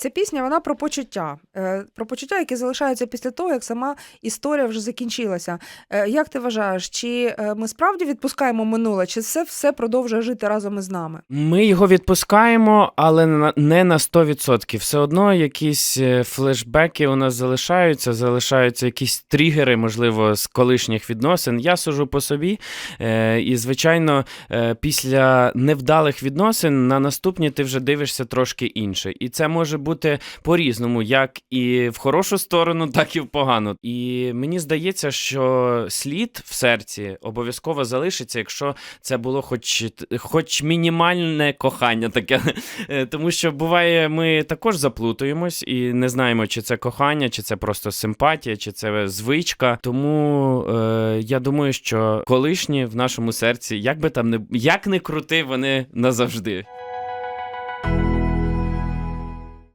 Ця пісня вона про почуття, е, про почуття, які залишаються після того, як сама історія вже закінчилася. Е, Як ти вважаєш, чи е, ми справді відпускаємо минуле, чи це все продовжує жити разом із нами? Ми його відпускаємо, але не на 100%. Все одно якісь флешбеки у нас залишаються, залишаються якісь тригери, можливо, з колишніх відносин. Я сужу по собі. І, звичайно, після невдалих відносин на наступні ти вже дивишся трошки інше. І це може бути по-різному, як і в хорошу сторону, так і в погану. І мені здається, що слід в серці обов'язково залишиться, якщо це було хоч, хоч мінімальне кохання таке. Е, Тому що буває, ми також заплутуємось і не знаємо, чи це кохання, чи це просто симпатія, чи це звичка. Тому е, я думаю, що колишні в нашому серці, як би там не як не крути, вони назавжди.